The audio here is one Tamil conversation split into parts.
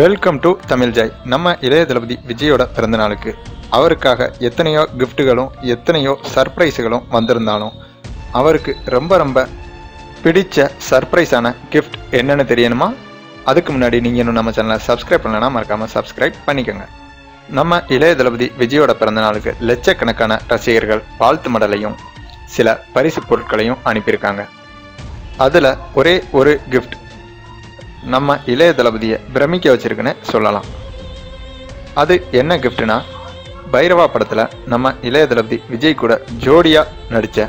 வெல்கம் டு தமிழ் ஜாய் நம்ம இளைய தளபதி விஜயோட பிறந்த நாளுக்கு. அவருக்காக எத்தனையோ கிஃப்ட்டுகளும் எத்தனையோ சர்ப்ரைஸுகளும் வந்திருந்தாலும் அவருக்கு ரொம்ப ரொம்ப பிடிச்ச சர்ப்ரைஸான கிஃப்ட் என்னன்னு தெரியணுமா? அதுக்கு முன்னாடி நீங்கள் இன்னும் நம்ம சேனலை சப்ஸ்கிரைப் பண்ணலன்னா மறக்காமல் சப்ஸ்கிரைப் பண்ணிக்கோங்க. நம்ம இளைய தளபதி விஜயோட பிறந்த நாளுக்கு லட்சக்கணக்கான ரசிகர்கள் வாழ்த்து மடலையும் சில பரிசு பொருட்களையும் அனுப்பியிருக்காங்க. அதில் ஒரே ஒரு கிஃப்ட் நம்ம இளைய தளபதியை பிரமிக்க வச்சிருக்குன்னு சொல்லலாம். அது என்ன கிஃப்ட்னா பைரவா படத்தில் நம்ம இளைய தளபதி விஜய் கூட ஜோடியாக நடித்த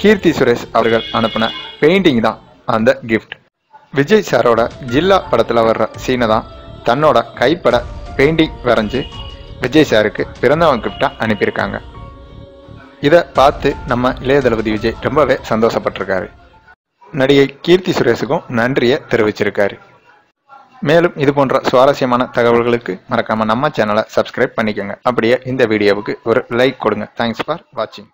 கீர்த்தி சுரேஷ் அவர்கள் அனுப்பின பெயிண்டிங் தான் அந்த கிஃப்ட் விஜய் சாரோட ஜில்லா படத்தில் வர்ற சீனை தான் தன்னோட கைப்பட பெயிண்டிங் வரைஞ்சு விஜய் சாருக்கு பிறந்தவன் கிஃப்டாக அனுப்பியிருக்காங்க. இதை பார்த்து நம்ம இளைய தளபதி விஜய் ரொம்பவே சந்தோஷப்பட்டிருக்காரு. நடிகை கீர்த்தி சுரேஷுக்கும் நன்றியை தெரிவிச்சிருக்காரு. மேலும் இது போன்ற சுவாரஸ்யமான தகவல்களுக்கு மறக்காம நம்ம சேனலை சப்ஸ்கிரைப் பண்ணிக்கோங்க. அப்படியே இந்த வீடியோவுக்கு ஒரு லைக் கொடுங்க. தேங்க்ஸ் ஃபார் வாட்சிங்